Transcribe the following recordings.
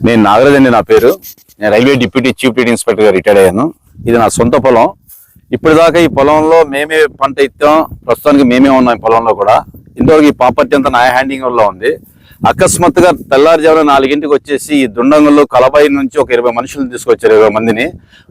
నేను నాగరాజ్ అండి నా పేరు. నేను రైల్వే డిప్యూటీ చీఫ్ డ్యూటీ ఇన్స్పెక్టర్గా రిటైర్ రిటైర్డ్ అయ్యాను. ఇది నా సొంత పొలం. ఇప్పటిదాకా ఈ పొలంలో మేమే పంట ఇస్తాం ప్రస్తుతానికి మేమే ఉన్నాం పొలంలో కూడా. ఇంతవరకు ఈ ప్రాపర్టీ అంతా నా హ్యాండింగ్లో ఉంది. అకస్మాత్తుగా తెల్లారుజామున నాలుగింటికి వచ్చేసి ఈ దుండంగంలో కలబాయి నుంచి ఒక ఇరవై మనుషులను తీసుకొచ్చారు ఇరవై మందిని.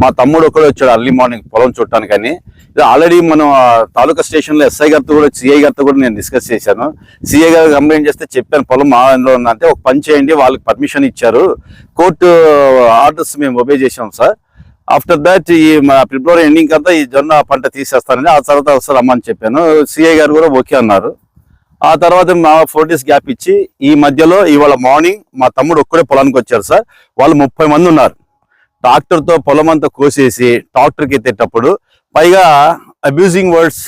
మా తమ్ముడు ఒకడే వచ్చాడు అర్లీ మార్నింగ్ పొలం చూడటానికని ఇది ఆల్రెడీ మనం తాలూకా స్టేషన్లో ఎస్ఐ గారితో కూడా సిఐ గారితో కూడా నేను డిస్కస్ చేశాను. సిఐ గారు కంప్లైంట్ చేస్తే చెప్పాను పొలం మా ఇంట్లో ఉందంటే ఒక పని చేయండి వాళ్ళకి పర్మిషన్ ఇచ్చారు. కోర్టు ఆర్డర్స్ మేము ఒబే చేసాం సార్. ఆఫ్టర్ దాట్ ఈ మా ఫిబ్రవరి ఎండింగ్ అంతా ఈ జొన్న పంట తీసేస్తానని ఆ తర్వాత వస్తారమ్మని చెప్పాను. సిఐ గారు కూడా ఓకే అన్నారు. ఆ తర్వాత మా ఫోర్ డేస్ గ్యాప్ ఇచ్చి ఈ మధ్యలో ఇవాళ మార్నింగ్ మా తమ్ముడు ఒక్కడే పొలానికి వచ్చారు సార్. వాళ్ళు ముప్పై మంది ఉన్నారు. ట్రాక్టర్తో పొలం అంతా కోసేసి ట్రాక్టర్కి ఎత్తేటప్పుడు పైగా అబ్యూజింగ్ వర్డ్స్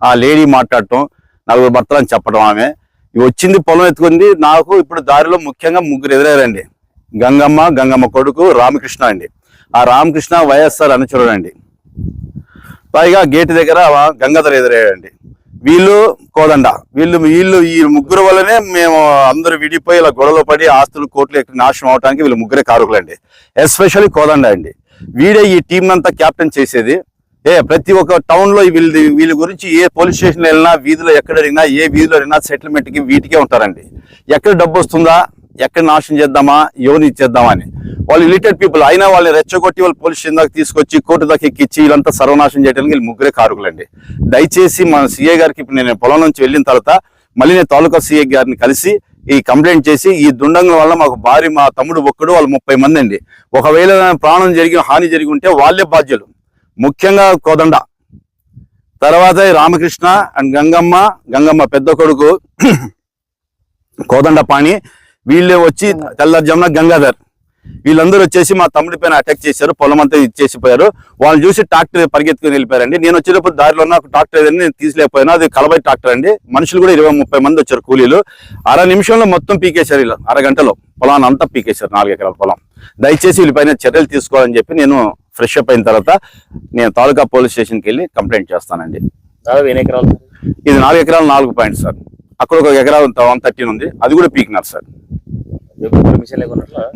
ఆ లేడీ మాట్లాడటం నలుగురు భర్తలు అని చెప్పడం ఆమె వచ్చింది పొలం ఎత్తుకుంది. నాకు ఇప్పుడు దారిలో ముఖ్యంగా ముగ్గురు ఎదురయ్యారండి గంగమ్మ గంగమ్మ కొడుకు రామకృష్ణ అండి. ఆ రామకృష్ణ వైఎస్ఆర్ అనుచరుడు అండి పైగా గేట్ దగ్గర గంగాధర్ ఎదురయ్యాడండి. వీళ్ళు కోదండ. వీళ్ళు వీళ్ళు ఈ ముగ్గురు వల్లనే మేము అందరూ విడిపోయి ఇలా గొడవలు పడి ఆస్తులు కోట్లు ఎక్కడ నాశనం అవడానికి వీళ్ళు ముగ్గురే కారకులండి. ఎస్పెషల్లీ కోదండ అండి. వీడే ఈ టీం అంతా క్యాప్టెన్ చేసేది. ఏ ప్రతి ఒక్క టౌన్లో వీళ్ళ వీళ్ళ గురించి ఏ పోలీస్ స్టేషన్ వెళ్ళినా వీధిలో ఎక్కడ అడిగినా ఏ వీధిలో అడిగినా సెటిల్మెంట్కి వీటికే ఉంటారండి. ఎక్కడ డబ్బు వస్తుందా? ఎక్కడ నాశనం చేద్దామా? యోని ఇచ్చేద్దామా అని వాళ్ళు ఇలిటెడ్ పీపుల్ అయినా వాళ్ళని రెచ్చగొట్టి వాళ్ళు పోలీస్ స్టేషన్ దాకా తీసుకొచ్చి కోర్టు దాకా ఎక్కిచ్చి వీళ్ళంతా సర్వనాశనం చేయడానికి వీళ్ళు ముగ్గురే కారుకులండి. దయచేసి మన సీఏ గారికి ఇప్పుడు నేను పొలం నుంచి వెళ్ళిన తర్వాత మళ్ళీ నేను తాలూకా సీఏ గారిని కలిసి ఈ కంప్లైంట్ చేసి ఈ దుండంగుల వల్ల మాకు భారీ మా తమ్ముడు ఒక్కడు వాళ్ళు ముప్పై మంది అండి. ఒకవేళ ప్రాణం జరిగిన హాని జరిగి ఉంటే వాళ్ళే బాధ్యులు. ముఖ్యంగా కోదండ. తర్వాత రామకృష్ణ అండ్ గంగమ్మ గంగమ్మ పెద్ద కొడుకు కోదండ పాణి వీళ్ళే వచ్చి తెల్లజమున గంగాధర్. వీళ్ళందరూ వచ్చేసి మా తమ్ముడి పైన అటాక్ చేశారు పొలం అంతా ఇచ్చేసిపోయారు వాళ్ళని చూసి ట్రాక్టర్ పరిగెత్తుకుని వెళ్ళిపోయారండి. నేను వచ్చేటప్పుడు దారిలో నాకు ట్రాక్టర్ ఏదని నేను తీసిలేకపోయాను. అది కలబై ట్రాక్టర్ అండి. మనుషులు కూడా ఇరవై ముప్పై మంది వచ్చారు కూలీలు. అర నిమిషంలో మొత్తం పీకేశారు వీళ్ళు. అరగంటలో పొలాన్ని అంతా పీకేశారు నాలుగు ఎకరాల పొలం. దయచేసి వీళ్ళపైన చర్యలు తీసుకోవాలని చెప్పి నేను ఫ్రెష్ అప్ అయిన తర్వాత నేను తాలూకా పోలీస్ స్టేషన్కి వెళ్ళి కంప్లైంట్ చేస్తానండి. దాదాపు ఎన్ని ఎకరాలు? ఇది నాలుగు ఎకరాలు నాలుగు పాయింట్ సార్. అక్కడ ఒక ఎకరా వన్ థర్టీన్ ఉంది. అది కూడా పీకినారు సార్.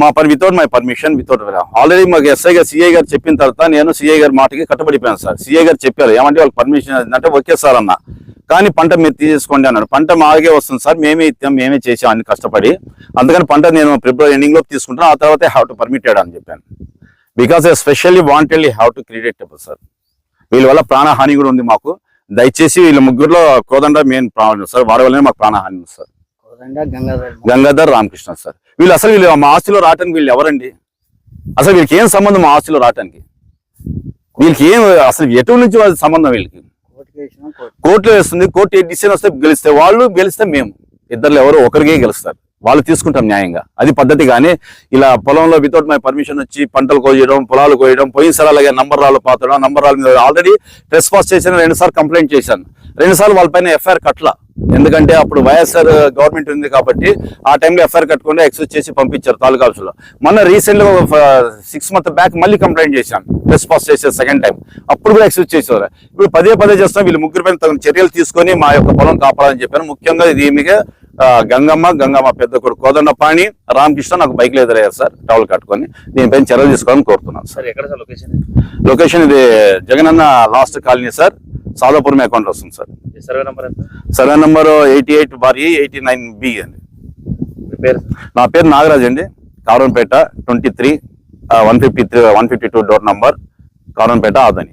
మా per without my permission without already మాకు ఎస్ఐ గారు సిఐ గారు చెప్పిన తర్వాత నేను సిఐ గారి మాటకి కట్టుబడిపోయాను సార్. సిఐ గారు చెప్పారు ఏమంటే వాళ్ళకి పర్మిషన్ అంటే ఓకే సార్ అన్న. కానీ పంట మీరు తీసేసుకోండి అన్నాడు. పంట మాగే వస్తుంది సార్ మేమే ఇస్తాం మేమే చేసాం అని కష్టపడి. అందుకని పంట నేను ఫిబ్రవరి ఎండింగ్లో తీసుకుంటాను ఆ తర్వాత హ్యావ్ టు పర్మిటెడ్ అని చెప్పాను. Because specially wantedly have to create sir వీళ్ళ వల్ల ప్రాణహాని కూడా ఉంది మాకు. దయచేసి వీళ్ళ ముగ్గురులో కోదండ మెయిన్ ప్రాబ్లం సార్ వారి వల్లనే మాకు ప్రాణహాని ఉంది సార్ గంగాధర్ రామకృష్ణ సార్. వీళ్ళు అసలు వీళ్ళు మా ఆస్తిలో రావటానికి వీళ్ళు ఎవరండి? అసలు వీళ్ళకి ఏం సంబంధం మా ఆస్తిలో రావటానికి? వీళ్ళకి ఏం అసలు ఎటు నుంచి వాళ్ళ సంబంధం వీళ్ళకి? కోర్టులో వేస్తుంది కోర్టు ఏ డిసిషన్ వస్తే గెలిస్తే వాళ్ళు గెలిస్తే మేము. ఇద్దరు ఎవరో ఒకరికే గెలుస్తారు. వాళ్ళు తీసుకుంటాం న్యాయంగా. అది పద్ధతి కానీ ఇలా పొలంలో వితౌట్ మై పర్మిషన్ వచ్చి పంటలు కోయడం పొలాలు కోయడం పోయినసారి అలాగే నంబర్ రాళ్ళు పాతడం నంబర్ రాళ్ళ మీద ఆల్రెడీ ప్రెస్ పాస్ చేసిన రెండుసార్లు కంప్లైంట్ చేశాను. రెండుసార్లు వాళ్ళపైన ఎఫ్ఐఆర్ కట్ల ఎందుకంటే అప్పుడు వైఎస్ఆర్ గవర్నమెంట్ ఉంది కాబట్టి ఆ టైంలో ఎఫ్ఐఆర్ కట్టుకుంటే ఎక్సెస్ చేసి పంపించారు తాలూకా ఆఫీసులో మొన్న రీసెంట్గా సిక్స్ మంత్ బ్యాక్ మళ్ళీ కంప్లైంట్ చేశాను. ప్రెస్ పాస్ చేసే సెకండ్ టైం అప్పుడు కూడా ఎక్సెస్ చేసేవారు. ఇప్పుడు పదే పదే చేస్తాం వీళ్ళు ముగ్గురు పైన తగిన చర్యలు తీసుకొని మా యొక్క పొలం కాపాడాలని చెప్పాను. ముఖ్యంగా దీనికి గంగమ్మ గంగమ్మ పెద్ద కొడుకు కోదండపాణి రామకృష్ణ నాకు బైక్లో ఎదురయ్యారు సార్ టవల్ కట్టుకొని. దీనిపైన చర్యలు తీసుకోవాలని కోరుతున్నాను సార్. సార్ ఎక్కడ సార్ లొకేషన్ లొకేషన్ ఇది Jagananna last colony sir Sadapuram account వస్తుంది sir. Survey number survey number eighty eight bar eighty nine B అండి. నా పేరు నాగరాజ్ అండి. Karampeta twenty three one fifty three one fifty two door number Karampeta Adoni.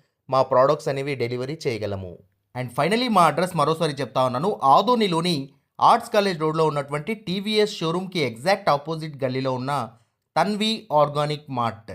మా products అనేవి delivery చేయగలము. And finally మా address మరోసారి చెప్తా ఉన్నాను. ఆదోనిలోని ఆర్ట్స్ కాలేజ్ రోడ్లో ఉన్నటువంటి టీవీఎస్ షోరూమ్కి ఎగ్జాక్ట్ ఆపోజిట్ గల్లీలో ఉన్న తన్వి ఆర్గానిక్ మార్ట్